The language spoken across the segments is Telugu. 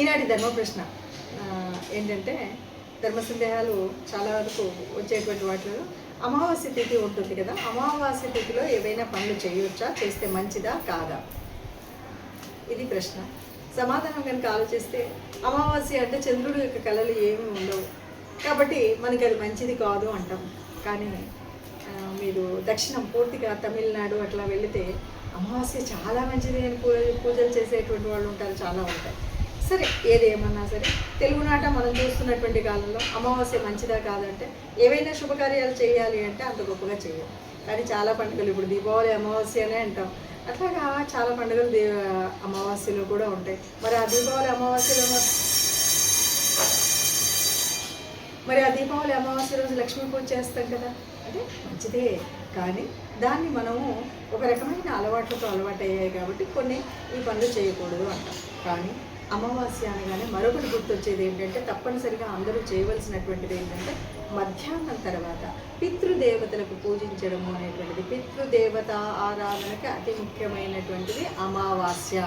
ఈనాటి ధర్మ ప్రశ్న ఏంటంటే ధర్మ సందేహాలు చాలా వరకు వచ్చేటువంటి వాటిలో అమావాస్య తిథి ఉంటుంది కదా అమావాస్య తిథిలో ఏవైనా పనులు చేయవచ్చా చేస్తే మంచిదా? కాదా? ఇది ప్రశ్న. సమాధానం కనుక ఆలోచిస్తే అమావాస్య అంటే చంద్రుడి యొక్క కళలు ఏమీ ఉండవు. కాబట్టి మనకి అది మంచిది కాదు అంటాం. కానీ మీరు దక్షిణం పూర్తిగా తమిళనాడు అట్లా వెళితే అమావాస్య చాలా మంచిది అని పూజలు చేసేటువంటి వాళ్ళు ఉంటారు చాలా ఉంటారు. సరే ఏది ఏమన్నా సరే తెలుగునాట మనం చూస్తున్నటువంటి కాలంలో అమావాస్య మంచిదా కాదంటే ఏవైనా శుభకార్యాలు చేయాలి అంటే అంత గొప్పగా చేయాలి కానీ చాలా పండుగలు ఇప్పుడు దీపావళి అమావాస్య అనే అంటాం. అట్లాగా చాలా పండుగలు దీ అమావాస్యలో కూడా ఉంటాయి. మరి ఆ దీపావళి అమావాస్యలో మరి ఆ దీపావళి అమావాస్య రోజు లక్ష్మీ పూజ చేస్తాం కదా. అంటే మంచిదే. కానీ దాన్ని మనము ఒక రకమైన అలవాట్లతో అలవాటు అయ్యాయి కాబట్టి కొన్ని ఈ పనులు చేయకూడదు అంటాం. కానీ అమావాస్య అనగానే మరొకటి గుర్తొచ్చేది ఏంటంటే తప్పనిసరిగా అందరూ చేయవలసినటువంటిది ఏంటంటే మధ్యాహ్నం తర్వాత పితృదేవతలకు పూజించడము అనేటువంటిది. పితృదేవత ఆరాధనకి అతి ముఖ్యమైనటువంటిది అమావాస్య.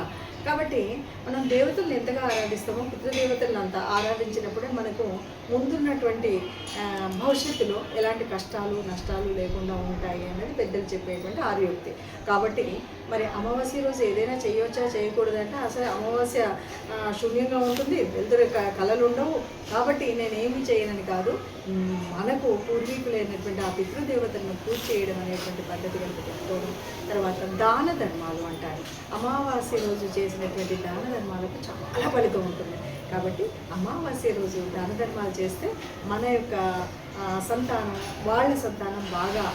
కాబట్టి మనం దేవతలను ఎంతగా ఆరాధిస్తామో పితృదేవతలను అంత ఆరాధించినప్పుడే మనకు ముందున్నటువంటి భవిష్యత్తులో ఎలాంటి కష్టాలు నష్టాలు లేకుండా ఉంటాయి అనేది పెద్దలు చెప్పేటువంటి ఆర్యోక్తి. కాబట్టి మరి అమావాస్య రోజు ఏదైనా చేయవచ్చా చేయకూడదంటే అసలు అమావాస్య శూన్యంగా ఉంటుంది వెళ్తురు క- కళలు ఉండవు. కాబట్టి నేనేమి చేయనని కాదు మనకు పూర్వీకులైనటువంటి ఆ పితృదేవతలను పూజ చేయడం అనేటువంటి పద్ధతి కనుక పెట్టుకోవడం తర్వాత దాన ధర్మాలు అంటారు. అమావాస్య రోజు చేసినటువంటి దాన ధర్మాలకు చాలా ఫలితం ఉంటుంది. కాబట్టి అమావాస్య రోజు దాన ధర్మాలు చేస్తే మన యొక్క సంతానం వాళ్ళ సంతానం బాగా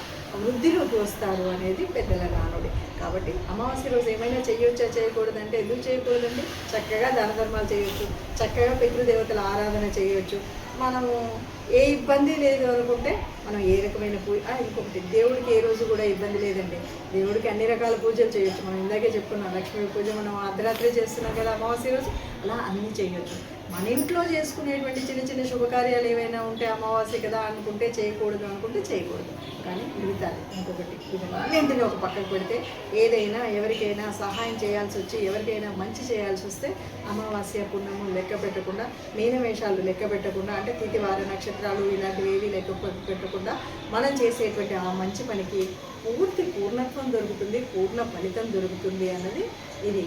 వృద్ధిలోకి వస్తారు అనేది పెద్దల నానుడి. కాబట్టి అమావాస్య రోజు ఏమైనా చేయొచ్చా చేయకూడదంటే ఎందుకు చేయకూడదండి? చక్కగా దాన ధర్మాలు చేయొచ్చు. చక్కగా పితృదేవతల ఆరాధన చేయొచ్చు. మనము ఏ ఇబ్బంది లేదు అనుకుంటే మనం ఏ రకమైన పూజ ఇంకొకటి దేవుడికి ఏ రోజు కూడా ఇబ్బంది లేదండి. దేవుడికి అన్ని రకాల పూజలు చేయొచ్చు. మనం ఇందాకే చెప్పుకున్నాం లక్ష్మీ పూజ మనం అర్ధరాత్రి చేస్తున్నాం కదా అమావాస్య రోజు. అలా అన్నీ చేయొచ్చు. మన ఇంట్లో చేసుకునేటువంటి చిన్న చిన్న శుభకార్యాలు ఏవైనా ఉంటే అమావాస్య కదా అనుకుంటే చేయకూడదు అనుకుంటే చేయకూడదు. కానీ మిగతాది ఇంకొకటి. ఇవన్నింటినీ ఒక పక్కకు పెడితే ఏదైనా ఎవరికైనా సహాయం చేయాల్సి వచ్చి ఎవరికైనా మంచి చేయాల్సి వస్తే అమావాస్య పుణ్యము లెక్క పెట్టకుండా మీనవేషాలు లెక్క పెట్టకుండా అంటే తిథివార నక్షత్రాలు ఇలాంటివి ఏవి లెక్క పెట్టకుండా మనం చేసేటువంటి ఆ మంచి పనికి పూర్తి పూర్ణత్వం దొరుకుతుంది పూర్ణ ఫలితం దొరుకుతుంది అన్నది ఇది.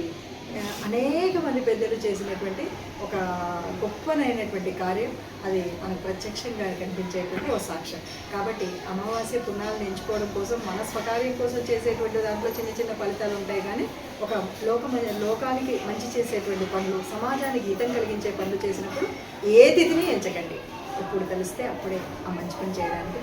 అనేక మంది పెద్దలు చేసినటువంటి ఒక గొప్పనైనటువంటి కార్యం. అది మనకు ప్రత్యక్షంగా కనిపించేటువంటి ఒక సాక్ష్యం. కాబట్టి అమావాస్య పుణ్యాలను ఎంచుకోవడం కోసం మన స్వకార్యం కోసం చేసేటువంటి దాంట్లో చిన్న చిన్న ఫలితాలు ఉంటాయి కానీ ఒక లోకమైన లోకానికి మంచి చేసేటువంటి పనులు సమాజానికి హితం కలిగించే పనులు చేసినప్పుడు ఏ తిథిని ఎంచకండి. ఎప్పుడు తెలిస్తే అప్పుడే ఆ మంచి పని చేయడానికి